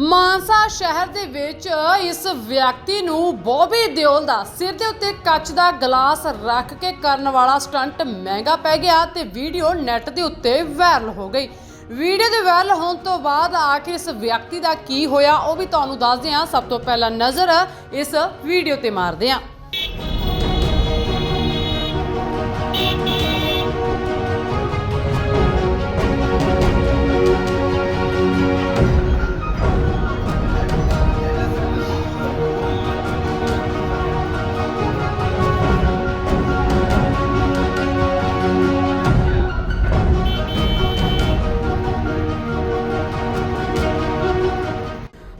ਮਾਨਸਾ ਸ਼ਹਿਰ ਦੇ ਵਿੱਚ ਇਸ ਵਿਅਕਤੀ ਨੂੰ ਬੋਬੀ ਦਿਓਲ ਦਾ ਸਿਰ ਦੇ ਉੱਤੇ ਕੱਚ ਦਾ ਗਲਾਸ ਰੱਖ ਕੇ ਕਰਨ ਵਾਲਾ ਸਟੰਟ ਮਹਿੰਗਾ ਪੈ ਗਿਆ ਤੇ ਵੀਡੀਓ ਨੈੱਟ ਦੇ ਉੱਤੇ ਵਾਇਰਲ ਹੋ ਗਈ। ਵੀਡੀਓ ਦੇ ਵਾਇਰਲ ਹੋਣ ਤੋਂ ਬਾਅਦ ਆਖਿਰ ਇਸ ਵਿਅਕਤੀ ਦਾ ਕੀ ਹੋਇਆ ਉਹ ਵੀ ਤੁਹਾਨੂੰ ਦੱਸਦੇ ਹਾਂ। ਸਭ ਤੋਂ ਪਹਿਲਾਂ ਨਜ਼ਰ ਇਸ ਵੀਡੀਓ ਤੇ ਮਾਰਦੇ ਹਾਂ।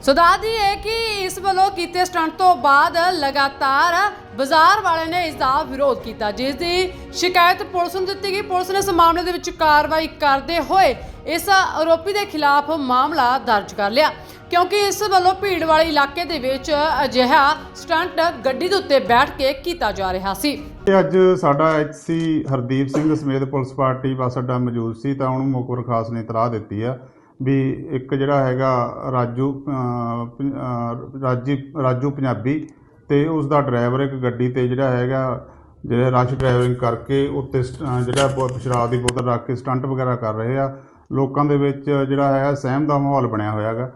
ਸੋ ਦੱਸਦੀ ਹੈ ਕਿ ਇਸ ਵੱਲੋਂ ਕੀਤੇ ਸਟੰਟ ਤੋਂ ਬਾਅਦ ਲਗਾਤਾਰ ਬਾਜ਼ਾਰ ਵਾਲਿਆਂ ਨੇ ਇਸ ਦਾ ਵਿਰੋਧ ਕੀਤਾ, ਜਿਸ ਦੀ ਸ਼ਿਕਾਇਤ ਪੁਲਿਸ ਨੂੰ ਦਿੱਤੀ ਗਈ। ਪੁਲਿਸ ਨੇ ਇਸ ਮਾਮਲੇ ਦੇ ਵਿੱਚ ਕਾਰਵਾਈ ਕਰਦੇ ਹੋਏ ਇਸ ਆਰੋਪੀ ਦੇ ਖਿਲਾਫ ਮਾਮਲਾ ਦਰਜ ਕਰ ਲਿਆ, ਕਿਉਂਕਿ ਇਸ ਵੱਲੋਂ ਭੀੜ ਵਾਲੇ ਇਲਾਕੇ ਦੇ ਵਿੱਚ ਅਜਿਹਾ ਸਟੰਟ ਗੱਡੀ ਦੇ ਉੱਤੇ ਬੈਠ ਕੇ ਕੀਤਾ ਜਾ ਰਿਹਾ ਸੀ। ਤੇ ਅੱਜ ਸਾਡਾ ਐਚਸੀ ਹਰਦੀਪ ਸਿੰਘ ਸਮੇਤ ਪੁਲਿਸ ਪਾਰਟੀ ਬੱਸ ਅੱਡਾ ਮੌਜੂਦ ਸੀ, ਤਾਂ ਉਹਨੂੰ ਮੁਖਬਰ ਖਾਸ ਨੇ ਇਤਲਾਹ ਦਿੱਤੀ ਆ। ਵੀ ਇੱਕ ਜਿਹੜਾ ਹੈਗਾ ਰਾਜੂ ਅਹ, ਰਾਜੀ ਰਾਜੂ ਪੰਜਾਬੀ ਤੇ ਉਸ ਦਾ ਡਰਾਈਵਰ ਇੱਕ ਗੱਡੀ ਤੇ ਜਿਹੜਾ ਹੈਗਾ ਜਿਹੜਾ ਰਸ਼ ਡਰਾਈਵਿੰਗ ਕਰਕੇ ਉੱਤੇ ਸਟ- ਜਿਹੜਾ ਬ- ਸ਼ਰਾਬ ਦੀ ਬੋਤਲ ਰੱਖ ਕੇ ਸਟੰਟ ਵਗੈਰਾ ਕਰ ਰਹੇ ਆ। ਲੋਕਾਂ ਦੇ ਵਿੱਚ ਜਿਹੜਾ ਹੈ ਸਹਿਮ ਦਾ ਮਾਹੌਲ ਬਣਿਆ ਹੋਇਆ ਹੈਗਾ।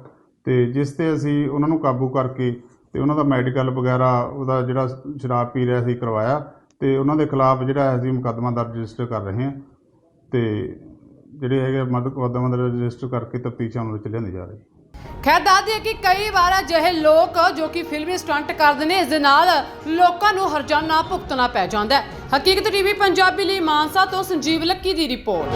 ਤੇ ਜਿਸ ਤੇ ਅਸੀਂ ਉਹਨਾਂ ਨੂੰ ਕਾਬੂ ਕਰਕੇ ਤੇ ਉਹਨਾਂ ਦਾ ਮੈਡੀਕਲ ਵਗੈਰਾ ਉਹਦਾ ਜਿਹੜਾ ਸ਼ਰਾਬ ਪੀ ਰਿਹਾ ਸੀ ਕਰਵਾਇਆ ਤੇ ਉਹਨਾਂ ਦੇ ਖਿਲਾਫ ਜਿਹੜਾ ਅਸੀਂ ਮੁਕੱਦਮਾ ਦਰਜ ਰਜਿਸਟਰ ਕਰ ਰਹੇ ਹਾਂ। ਤੇ ਜਿਹੜੇ ਹੈਗੇ ਮਦ- ਮੁਕੱਦਮਾ ਰਜਿਸਟਰ ਕਰਕੇ ਤਫਤੀਸ਼ ਅਮਲ ਵਿੱਚ ਲਿਆਂਦੀ ਜਾ ਰਹੀ ਹੈ। ਖੈਰ ਦੱਸਦੀ ਹੈ ਕਿ ਕਈ ਵਾਰ ਅਜਿਹੇ ਲੋਕ ਜੋ ਕਿ ਫਿਲਮੀ ਸਟੰਟ ਕਰਦੇ ਨੇ, ਇਸ ਦੇ ਨਾਲ ਲੋਕਾਂ ਨੂੰ ਹਰਜਾਨਾ ਭੁਗਤਣਾ ਪੈ ਜਾਂਦਾ ਹੈ। ਹਕੀਕਤ ਟੀਵੀ ਪੰਜਾਬੀ ਲਈ ਮਾਨਸਾ ਤੋਂ ਸੰਜੀਵ ਲੱਕੀ ਦੀ ਰਿਪੋਰਟ।